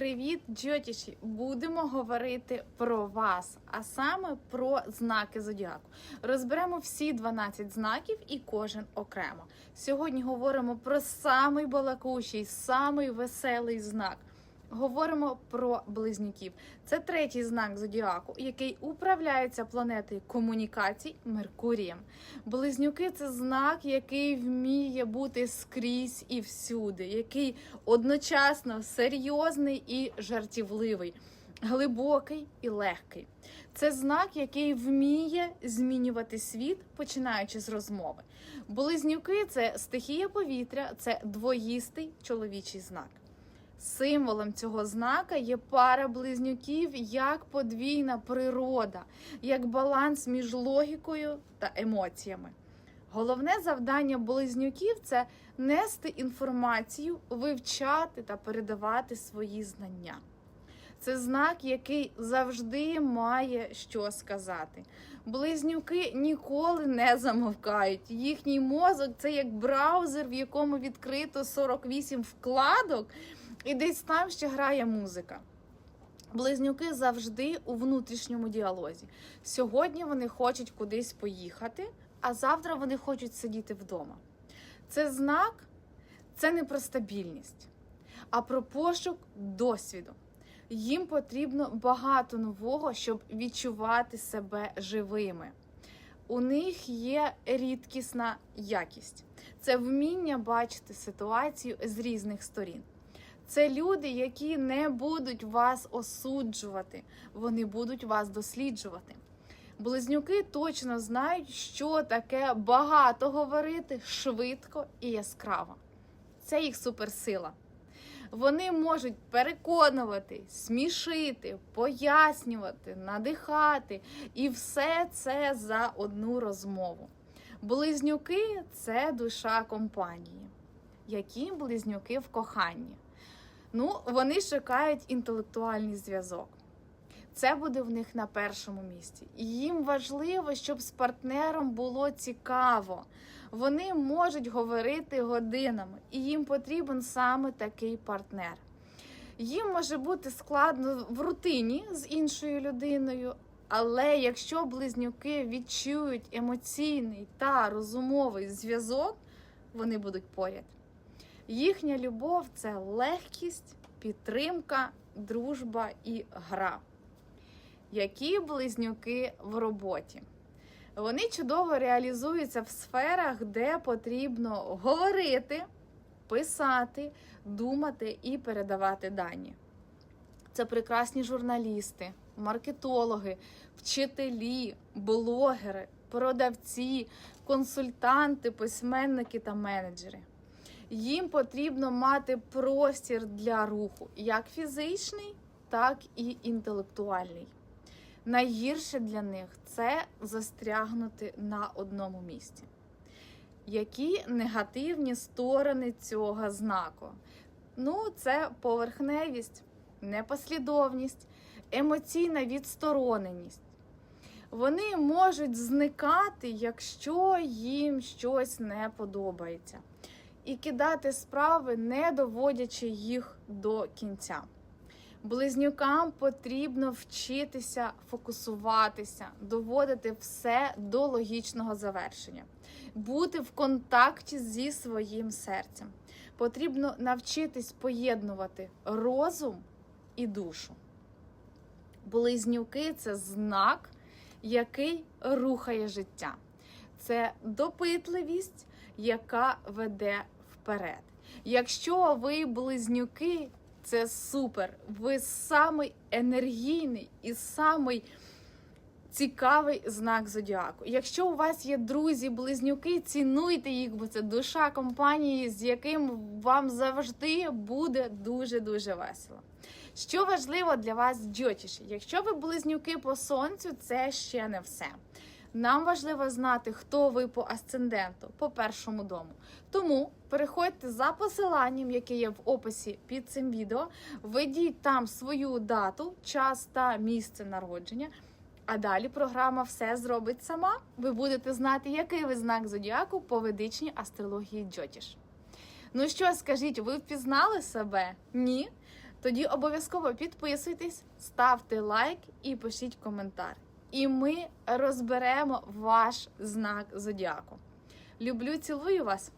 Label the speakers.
Speaker 1: Привіт, джотіші! Будемо говорити про вас, а саме про знаки зодіаку. Розберемо всі 12 знаків і кожен окремо. Сьогодні говоримо про самий балакучий, самий веселий знак. Говоримо про близнюків. Це третій знак зодіаку, який управляється планетою комунікацій Меркурієм. Близнюки це знак, який вміє бути скрізь і всюди, який одночасно серйозний і жартівливий, глибокий і легкий. Це знак, який вміє змінювати світ, починаючи з розмови. Близнюки це стихія повітря, це двоїстий чоловічий знак. Символом цього знака є пара близнюків як подвійна природа, як баланс між логікою та емоціями. Головне завдання близнюків це нести інформацію, вивчати та передавати свої знання. Це знак, який завжди має що сказати. Близнюки ніколи не замовкають. Їхній мозок це як браузер, в якому відкрито 48 вкладок, і десь там ще грає музика. Близнюки завжди у внутрішньому діалозі. Сьогодні вони хочуть кудись поїхати, а завтра вони хочуть сидіти вдома. Це знак це не про стабільність, а про пошук досвіду. Їм потрібно багато нового, щоб відчувати себе живими. У них є рідкісна якість це вміння бачити ситуацію з різних сторін. Це люди, які не будуть вас осуджувати, вони будуть вас досліджувати. Близнюки точно знають, що таке багато говорити швидко і яскраво. Це їх суперсила. Вони можуть переконувати, смішити, пояснювати, надихати і все це за одну розмову. Близнюки це душа компанії. Які близнюки в коханні? Ну, вони шукають інтелектуальний зв'язок. Це буде в них на першому місці. І їм важливо, щоб з партнером було цікаво. Вони можуть говорити годинами, і їм потрібен саме такий партнер. Їм може бути складно в рутині з іншою людиною, але якщо близнюки відчують емоційний та розумовий зв'язок, вони будуть поряд. Їхня любов це легкість, підтримка, дружба і гра. Які близнюки в роботі? Вони чудово реалізуються в сферах, де потрібно говорити, писати, думати і передавати дані. Це прекрасні журналісти, маркетологи, вчителі, блогери, продавці, консультанти, письменники та менеджери. Їм потрібно мати простір для руху, як фізичний, так і інтелектуальний. Найгірше для них це застрягнути на одному місці. Які негативні сторони цього знаку? Ну, це поверхневість, непослідовність, емоційна відстороненість. Вони можуть зникати, якщо їм щось не подобається, і кидати справи, не доводячи їх до кінця. Близнюкам потрібно вчитися фокусуватися, доводити все до логічного завершення, бути в контакті зі своїм серцем. Потрібно навчитись поєднувати розум і душу. Близнюки це знак, який рухає життя. Це допитливість, яка веде вперед. Якщо ви близнюки, це супер. Ви самий енергійний і самий цікавий знак зодіаку. Якщо у вас є друзі-близнюки, цінуйте їх, бо це душа компанії, з яким вам завжди буде дуже-дуже весело. Що важливо для вас, джотіші? Якщо ви близнюки по сонцю, це ще не все. Нам важливо знати, хто ви по асценденту, по першому дому. Тому переходьте за посиланням, яке є в описі під цим відео. Введіть там свою дату, час та місце народження. А далі програма все зробить сама. Ви будете знати, який ви знак зодіаку по ведичній астрології Джотіш. Ну що, скажіть, ви впізнали себе? Ні? Тоді обов'язково підписуйтесь, ставте лайк і пишіть коментар. І ми розберемо ваш знак зодіаку. Люблю, цілую вас!